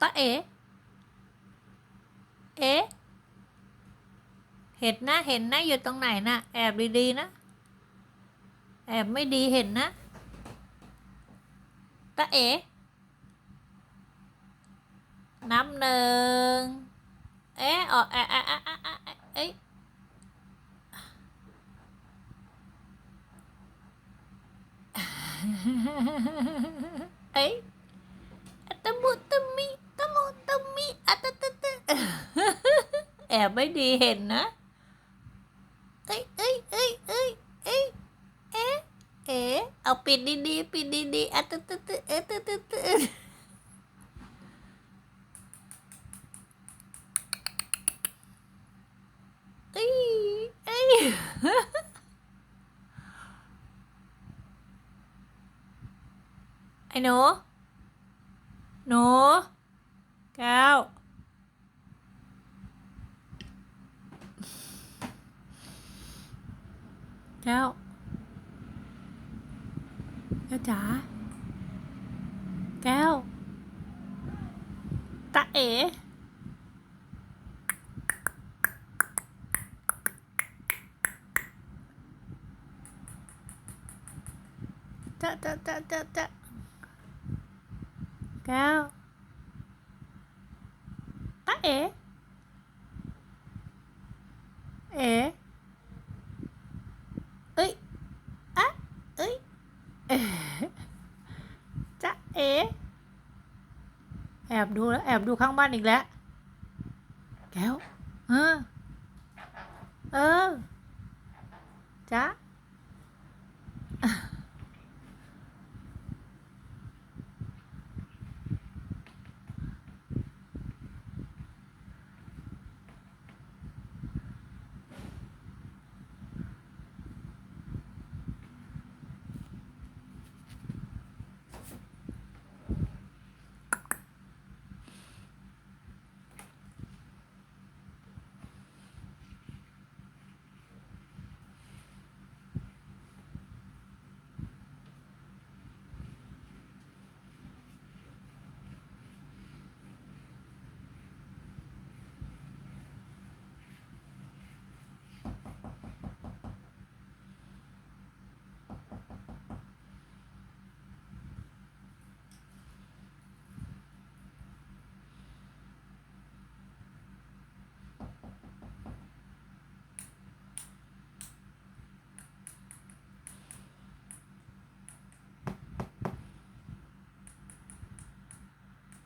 ตาเอ เอ เห็นนะ เห็นนะ อยู่ตรงไหนนะ แอบดีๆนะ แอบไม่ดีเห็นนะตาเอ น้ำหนึ่ง เอ๊ะอ๋อเอ๊ะเอ๊ะเอ๊ะเอ๊ะเอ๊ะเอ๊เอ๊ะอะ แอบไม่ดีเห็นนะ เอ้ยเอ้ยเอ้ยเอ้ยเอ้ยเอ๊ะเอ๊ะเอาปิดดีๆปิดดีๆอะตะตะตะเอ๊ะตะตะตะเอ้ยเอ้ยไอ้หนูหนู แก้ว แก้วแก้วจ๋าแก้วตาเอ๋จะจะจะจะจะแก้วตาเอ๋เอ๋เอ้ยอะเอ้ยเอ๋ จะเอ แอบดูแล้วแอบดูข้างบ้านอีกแล้ว แก้ว เออ เออจ๊ะ